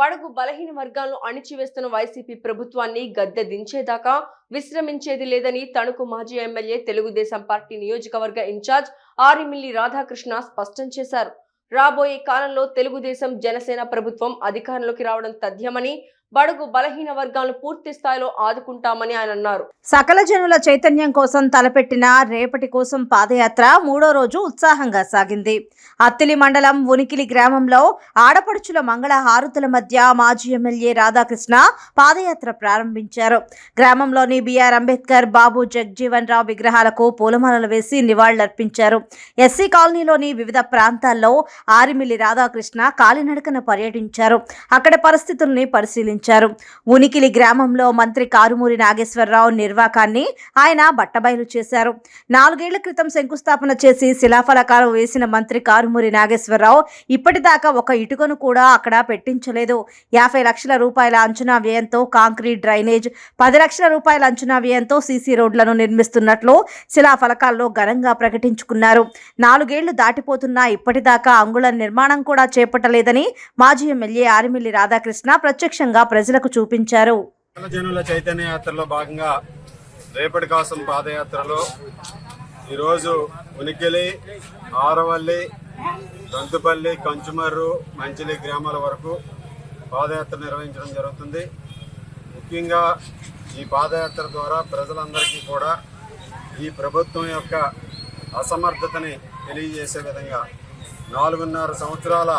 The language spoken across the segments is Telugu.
బడుగు బలహీన వర్గాలను అణిచివేస్తున్న వైసీపీ ప్రభుత్వాన్ని గద్దె దించేదాకా విశ్రమించేది లేదని తణుకు మాజీ ఎమ్మెల్యే తెలుగుదేశం పార్టీ నియోజకవర్గ ఇన్ఛార్జ్ ఆరిమిల్లి రాధాకృష్ణ స్పష్టం చేశారు. రాబోయే కాలంలో తెలుగుదేశం జనసేన ప్రభుత్వం అధికారంలోకి రావడం తథ్యమని బడుగు బలహీన వర్గాలను పూర్తి స్థాయిలో ఆదుకుంటామని ఆయన అన్నారు. సకల జనుల చైతన్యం కోసం తలపెట్టిన రేపటి కోసం పాదయాత్ర మూడో రోజు ఉత్సాహంగా సాగింది. అత్తిలి మండలం ఉనికిలి గ్రామంలో ఆడపడుచుల మంగళ హారతుల మధ్య మాజీ ఎమ్మెల్యే రాధాకృష్ణ పాదయాత్ర ప్రారంభించారు. గ్రామంలోని బిఆర్ అంబేద్కర్ బాబు జగ్జీవన్ రావు విగ్రహాలకు పూలమాలలు వేసి నివాళులర్పించారు. ఎస్సీ కాలనీలోని వివిధ ప్రాంతాల్లో ఆరిమిల్లి రాధాకృష్ణ కాలినడకన పర్యటించారు. అక్కడ పరిస్థితుల్ని పరిశీలించారు. ఉనికిలి గ్రామంలో మంత్రి కారుమూరి నాగేశ్వరరావు నిర్వాకాన్ని ఆయన బట్టబయలు చేశారు. నాలుగేళ్ళ క్రితం శంకుస్థాపన చేసి శిలాఫలకాలు వేసిన మంత్రి కారుమూరి నాగేశ్వరరావు ఇప్పటిదాకా ఒక ఇటుకను కూడా అక్కడ పెట్టించలేదు. యాభై లక్షల రూపాయల అంచనా వ్యయంతో కాంక్రీట్ డ్రైనేజ్ పది లక్షల రూపాయల అంచనా వ్యయంతో సీసీ రోడ్లను నిర్మిస్తున్నట్లు శిలాఫలకాల్లో ఘనంగా ప్రకటించుకున్నారు. నాలుగేళ్ళు దాటిపోతున్నా ఇప్పటిదాకా అంగుళం నిర్మాణం కూడా చేపట్టలేదని మాజీ ఎమ్మెల్యే ఆరిమిల్లి రాధాకృష్ణ ప్రత్యక్షంగా ప్రజలకు చూపించారు. జనుల చైతన్య యాత్రలో భాగంగా రేపటి కోసం పాదయాత్రలో ఈరోజు ఉనికిలి ఆరవల్లి దంతుపల్లి కంచుమర్రు మంచిలి గ్రామాల వరకు పాదయాత్ర నిర్వహించడం జరుగుతుంది. ముఖ్యంగా ఈ పాదయాత్ర ద్వారా ప్రజలందరికీ కూడా ఈ ప్రభుత్వం యొక్క అసమర్థతని తెలియజేసే విధంగా నాలుగున్నర సంవత్సరాల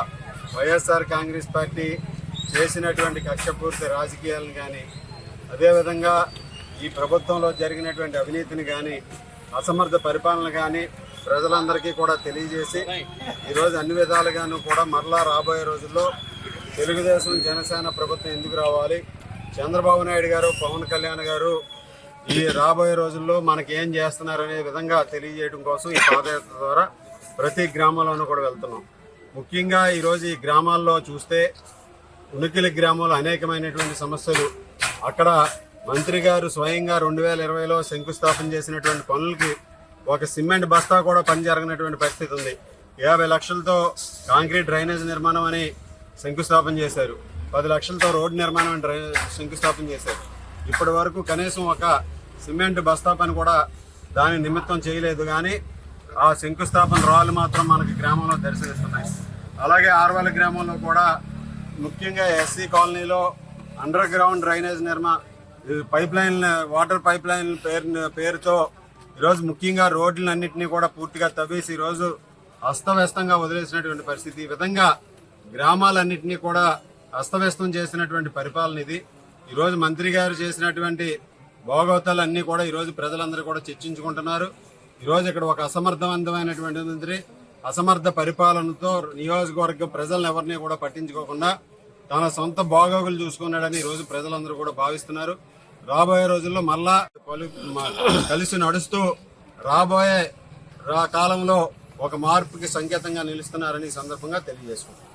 వైఎస్ఆర్ కాంగ్రెస్ పార్టీ చేసినటువంటి కక్షపూర్తి రాజకీయాలను కానీ అదేవిధంగా ఈ ప్రభుత్వంలో జరిగినటువంటి అవినీతిని కానీ అసమర్థ పరిపాలన కానీ ప్రజలందరికీ కూడా తెలియజేసి ఈరోజు అన్ని విధాలుగాను కూడా మరలా రాబోయే రోజుల్లో తెలుగుదేశం జనసేన ప్రభుత్వం ఎందుకు రావాలి? చంద్రబాబు నాయుడు గారు పవన్ కళ్యాణ్ గారు ఈ రాబోయే రోజుల్లో మనకి ఏం చేస్తున్నారు అనే విధంగా తెలియజేయడం కోసం ఈ పాదయాత్ర ద్వారా ప్రతి గ్రామంలోనూ కూడా వెళ్తున్నాం. ముఖ్యంగా ఈరోజు ఈ గ్రామాల్లో చూస్తే ఉనికిలి గ్రామంలో అనేకమైనటువంటి సమస్యలు. అక్కడ మంత్రి గారు స్వయంగా రెండు వేల ఇరవైలో శంకుస్థాపన చేసినటువంటి పనులకి ఒక సిమెంట్ బస్తా కూడా పని జరగనటువంటి పరిస్థితి ఉంది. యాభై లక్షలతో కాంక్రీట్ డ్రైనేజ్ నిర్మాణం అని శంకుస్థాపన చేశారు. పది లక్షలతో రోడ్డు నిర్మాణం అని డ్రై శంకుస్థాపన చేశారు. ఇప్పటి వరకు కనీసం ఒక సిమెంట్ బస్తా పని కూడా దాని నిమిత్తం చేయలేదు కానీ ఆ శంకుస్థాపన రాళ్ళు మాత్రం మనకి గ్రామంలో దర్శనిస్తున్నాయి అలాగే ఆర్వాల గ్రామంలో కూడా ముఖ్యంగా ఎస్సీ కాలనీలో అండర్ గ్రౌండ్ డ్రైనేజ్ నిర్మా pipeline water pipeline పేరు పేరుతో ఈరోజు ముఖ్యంగా రోడ్లన్నింటినీ కూడా పూర్తిగా తవ్వేసి ఈరోజు అస్తవ్యస్తంగా వదిలేసినటువంటి పరిస్థితి. ఈ విధంగా గ్రామాలన్నింటినీ కూడా అస్తవ్యస్తం చేసినటువంటి పరిపాలన ఇది. ఈరోజు మంత్రి గారు చేసినటువంటి భోగవతాలు అన్నీ కూడా ఈరోజు ప్రజలందరూ కూడా చర్చించుకుంటున్నారు. ఈరోజు ఇక్కడ ఒక అసమర్థవంతమైనటువంటి మంత్రి అసమర్థ పరిపాలనతో నియోజకవర్గ ప్రజలను ఎవరిని కూడా పట్టించుకోకుండా తన సొంత బాగోగులు చూసుకున్నాడని ఈ రోజు ప్రజలందరూ కూడా భావిస్తున్నారు. రాబోయే రోజుల్లో మళ్ళా కలిసి నడుస్తూ రాబోయే రా కాలంలో ఒక మార్పుకి సంకేతంగా నిలుస్తున్నారని ఈ సందర్భంగా తెలియజేసుకుంటున్నాను